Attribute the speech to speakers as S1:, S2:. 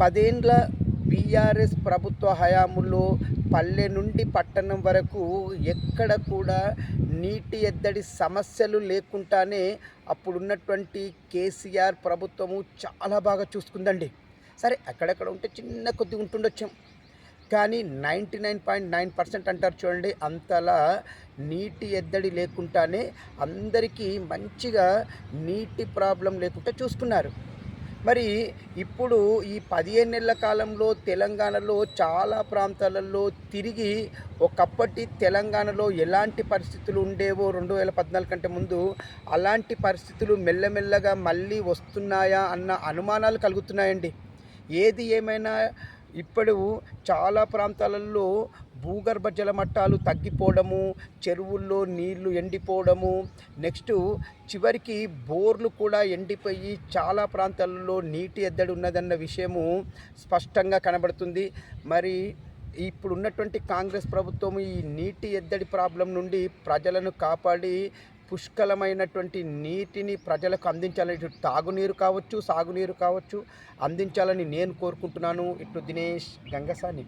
S1: పదేండ్ల BRS ప్రభుత్వ హయాములో పల్లె నుండి పట్టణం వరకు ఎక్కడ కూడా నీటి ఎద్దడి సమస్యలు లేకుండానే అప్పుడున్నటువంటి కేసీఆర్ ప్రభుత్వము చాలా బాగా చూసుకుందండి. సరే అక్కడక్కడ ఉంటే చిన్న కొద్ది ఉంటుండొచ్చాం కానీ ninety nine point nine percent అంటారు చూడండి అంతలా నీటి ఎద్దడి లేకుండానే అందరికీ మంచిగా నీటి ప్రాబ్లం లేకుండా చూసుకున్నారు. మరి ఇప్పుడు ఈ పదిహేను నెలల కాలంలో తెలంగాణలో చాలా ప్రాంతాలలో తిరిగి ఒకప్పటి తెలంగాణలో ఎలాంటి పరిస్థితులు ఉండేవో రెండు వేల పద్నాలుగు కంటే ముందు అలాంటి పరిస్థితులు మెల్లమెల్లగా మళ్ళీ వస్తున్నాయా అన్న అనుమానాలు కలుగుతున్నాయండి. ఏది ఏమైనా ఇప్పుడు చాలా ప్రాంతాలలో భూగర్భ జల మట్టాలు తగ్గిపోవడము చెరువుల్లో నీళ్ళు ఎండిపోవడము. నెక్స్ట్ చివరికి బోర్లు కూడా ఎండిపోయి చాలా ప్రాంతాలలో నీటి ఎద్దడి ఉన్నదన్న విషయము స్పష్టంగా కనబడుతుంది. మరి ఇప్పుడున్నటువంటి కాంగ్రెస్ ప్రభుత్వం ఈ నీటి ఎద్దడి ప్రాబ్లం నుండి ప్రజలను కాపాడి పుష్కలమైనటువంటి నీటిని ప్రజలకు అందించాలని తాగునీరు కావచ్చు సాగునీరు కావచ్చు అందించాలని నేను కోరుకుంటున్నాను. ఇటు దినేష్ గంగసాని.